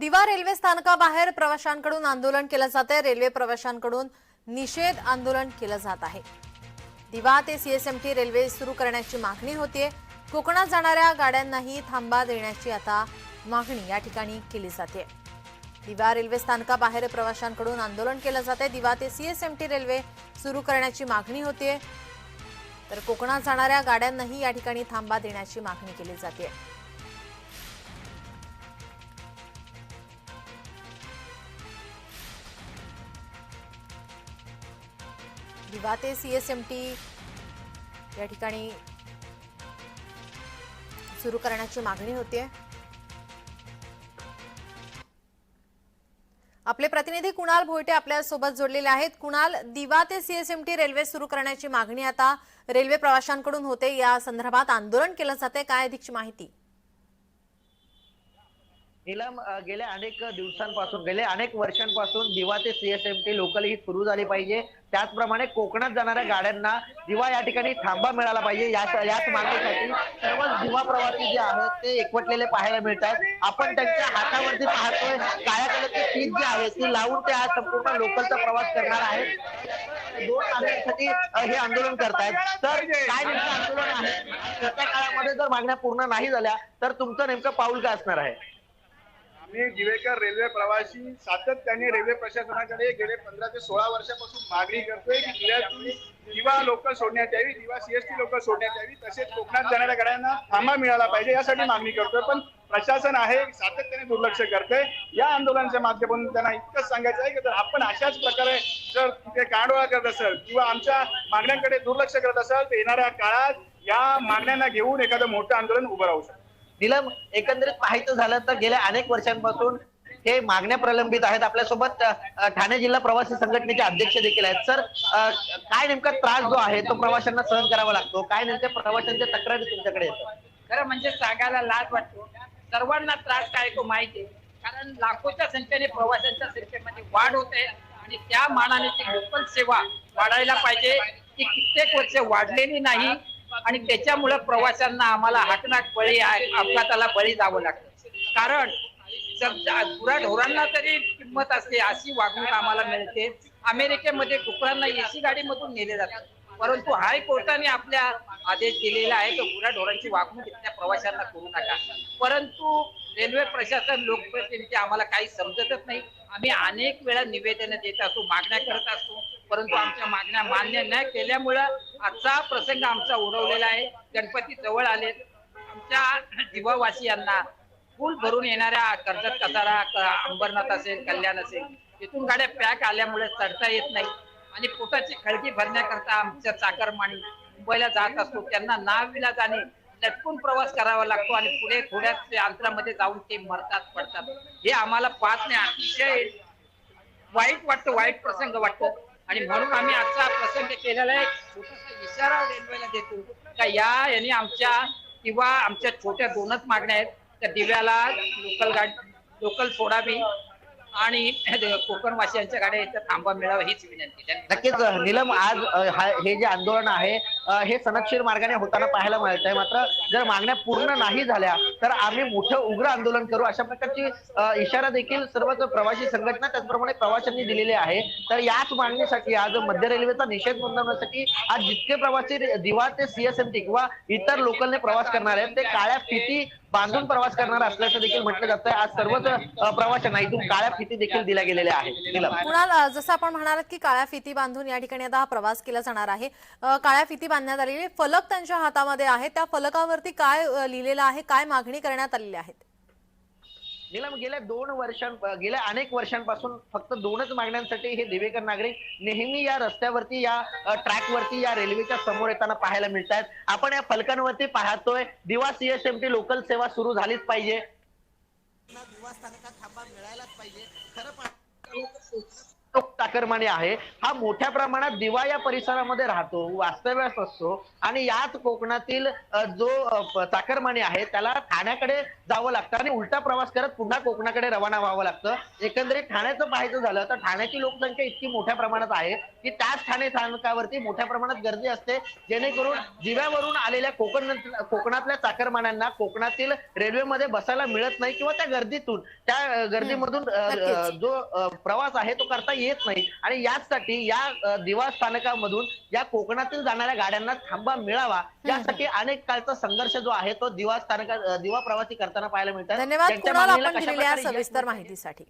दिवा रेल्वे स्थानकाबाहेर प्रवाशांकडून आंदोलन केलं जात आहे रेल्वे प्रवाशांकडून निषेध आंदोलन केलं जात आहे. दिवा ते सीएसएमटी रेल्वे सुरू करण्याची मागणी होतीये. कोकणात जाणाऱ्या गाड्यांनाही थांबा देण्याची आता मागणी या ठिकाणी केली जाते दिवा रेल्वे स्थानकाबाहेर प्रवाशांकडून आंदोलन केलं जात आहे दिवा ते सीएसएमटी रेल्वे सुरू करण्याची मागणी होतीये. तर कोकणात जाणाऱ्या गाड्यांनाही या ठिकाणी थांबा देण्याची मागणी केली जाते दिवा ते सीएसएमटी या ठिकाणी सुरू करण्याची मागणी होते आपले प्रतिनिधी कुणाल भोयटे आपल्यासोबत जोडलेले आहेत. कुणाल दिवा ते सीएसएमटी रेल्वे सुरू करण्याची मागणी आता रेल्वे प्रवाशांकडून होते. या संदर्भात आंदोलन केलं जाते काय अधिकची माहिती? नीलम गेल्या अनेक दिवसांपासून गेल्या अनेक वर्षांपासून दिवा ते सीएसएमटी लोकल ही सुरू झाली पाहिजे. त्याचप्रमाणे कोकणात जाणाऱ्या गाड्यांना दिवा या ठिकाणी थांबा मिळाला पाहिजे. याच याच मागणीसाठी सर्व दिवा प्रवासी जे आहेत ते एकवटलेले पाहायला मिळतात. आपण त्यांच्या हातावरती पाहतोय काळ्या कलरची सीट जी आहे ती लावून ते आज संपूर्ण लोकलचा प्रवास करणार आहेत. दोन मागण्यांसाठी हे आंदोलन करतायत. तर काय नेमकं आंदोलन आहे? काळामध्ये जर मागण्या पूर्ण नाही झाल्या तर तुमचं नेमकं पाऊल काय असणार आहे? आम्ही दिवेकर रेल्वे प्रवासी सातत्याने रेल्वे प्रशासनाकडे गेले पंधरा ते सोळा वर्षापासून मागणी करतोय की दिव्यातून दिवा लोकल सोडण्यात यावी दिवा सीएसटी लोकल सोडण्यात यावी तसेच कोकणात जाणाऱ्या गाड्यांना थांबा मिळाला पाहिजे यासाठी मागणी करतोय. पण प्रशासन आहे सातत्याने दुर्लक्ष करतोय. या आंदोलनाच्या माध्यमातून त्यांना इतकंच सांगायचं आहे की जर आपण अशाच प्रकारे जर तिथे कांडोळा करत असेल किंवा आमच्या मागण्यांकडे दुर्लक्ष करत असाल तर येणाऱ्या काळात या मागण्यांना घेऊन एखादं मोठं आंदोलन उभं राहू शकतं. निलम एकंदरीत पाहायचं झालं तर गेल्या अनेक वर्षांपासून हे मागण्या प्रलंबित आहेत. आपल्यासोबत ठाणे जिल्हा प्रवासी संघटनेचे अध्यक्ष देखील आहेत. सर काय नेमका त्रास जो आहे तो प्रवाशांना सहन करावा लागतो. काय नेमक्या प्रवाशांच्या तक्रारी तुमच्याकडे येतात? खरं म्हणजे सांगायला लाज वाटतो. सर्वांना त्रास काय तो माहिती आहे. कारण लाखोच्या संख्येने प्रवाशांच्या संख्येमध्ये वाढ होते आणि त्या मानाने ती लोकल सेवा वाढायला पाहिजे. ती कित्येक वर्ष वाढलेली नाही. आणि त्याच्यामुळे प्रवाशांना आम्हाला हाकनाक बळी अपघाताला बळी जावं लागतं. कारण गुराढोरांना तरी किंमत असते अशी वागणूक आम्हाला मिळते. अमेरिकेमध्ये डुकरांना एसी गाडीमधून नेले जातात. परंतु हायकोर्टाने आपल्या आदेश दिलेला आहे की गुराढोरांची वागणूक इथल्या प्रवाशांना करू नका. परंतु रेल्वे प्रशासन लोकप्रतिनिधी आम्हाला काही समजतच नाही. आम्ही अनेक वेळा निवेदन देत असतो मागण्या करत असतो परंतु आमच्या मागण्या मान्य न केल्यामुळं आजचा प्रसंग आमचा उडवलेला आहे. गणपती जवळ आले आमच्या दिवावासियांना फुल भरून येणाऱ्या कर्जत कसारा अंबरनाथ असेल कल्याण असेल तिथून गाड्या पॅक आल्यामुळे चढता येत नाही. आणि पोटाची खळगी भरण्याकरता आमच्या चाकरमाणी मुंबईला जात असतो. त्यांना नाविला जाणे लटकून प्रवास करावा लागतो आणि पुढे थोड्याच अंतरामध्ये जाऊन ते मरतात पडतात. हे आम्हाला पाहत नाही. अतिशय वाईट वाटतं वाईट प्रसंग वाटतो. आणि म्हणून आम्ही आजचा प्रसंग केलेला आहे. छोटासा इशारा रेल्वेला देतो. का या यांनी आमच्या किंवा आमच्या छोट्या दोनच मागण्या आहेत. त्या दिव्याला लोकल गाडी लोकल सोडावी आणि कोकणवासियांच्या गाड्या इथं थांबा मिळावा हीच विनंती. नक्कीच निलम आज हे जे आंदोलन आहे हे सनदशीर मार्गाने होताना पाहायला मिळत आहे मात्र जर मागण्या पूर्ण नाही झाल्या तर आम्ही मोठं उग्र आंदोलन करू. अशा प्रकारची इशारा देखील सर्वच प्रवासी संघटना त्याचप्रमाणे प्रवाशांनी दिलेली आहे. तर याच मागणीसाठी आज मध्य रेल्वेचा निषेध नोंदवण्यासाठी आज जितके प्रवासी दिवा ते सीएसएमटी किंवा इतर लोकलने प्रवास करणार आहेत ते काळ्या फिती बांधून प्रवास करणार असल्याचं देखील म्हटलं जातंय. आज सर्वच प्रवाशांना इथून काळ्या फिती देखील दिल्या गेलेल्या आहेत. कुणाल जसं आपण म्हणालात की काळ्या फिती बांधून या ठिकाणी आता हा प्रवास केला जाणार आहे काळ्या फिती बांधण्यात आलेली फलक त्यांच्या हातामध्ये आहे त्या फलकावरती काय लिहिलेलं आहे काय मागणी करण्यात आलेली आहेत? नीलम गेल्या दोन वर्षां गेल्या अनेक वर्षांपासून फक्त दोनच मागण्यांसाठी हे दिवेकर नागरिक नेहमी या रस्त्यावरती या ट्रॅकवरती या रेल्वेच्या समोर येताना पाहायला मिळत आहेत आपण या फलकांवरती पाहतोय दिवा सीएसएमटी लोकल सेवा सुरू झालीच पाहिजे. दिवा स्थानकात थांबा मिळायलाच पाहिजे. खरं लोक चाकरमानी आहे. हा मोठ्या प्रमाणात दिवा या परिसरामध्ये राहतो वास्तव्यास असतो आणि याच कोकणातील जो चाकरमानी आहे त्याला ठाण्याकडे जावं लागतं आणि उलटा प्रवास करत पुन्हा कोकणाकडे रवाना व्हावं लागतं. एकंदरीत ठाण्याचं पाहायचं झालं तर ठाण्याची लोकसंख्या इतकी मोठ्या प्रमाणात आहे की त्याच ठाणे स्थानकावरती मोठ्या प्रमाणात गर्दी असते. जेणेकरून दिव्यावरून आलेल्या कोकण कोकणातल्या चाकरमान्यांना कोकणातील रेल्वेमध्ये बसायला मिळत नाही किंवा त्या गर्दीतून त्या गर्दीमधून जो प्रवास आहे तो करता येत नाही. आणि याचसाठी या दिवा स्थानकामधून या कोकणातील जाणाऱ्या गाड्यांना थांबा मिळावा. यासाठी अनेक काळचा संघर्ष जो आहे तो दिवा स्थानका दिवा प्रवासी करताना पाहायला मिळतात. सविस्तर? माहितीसाठी?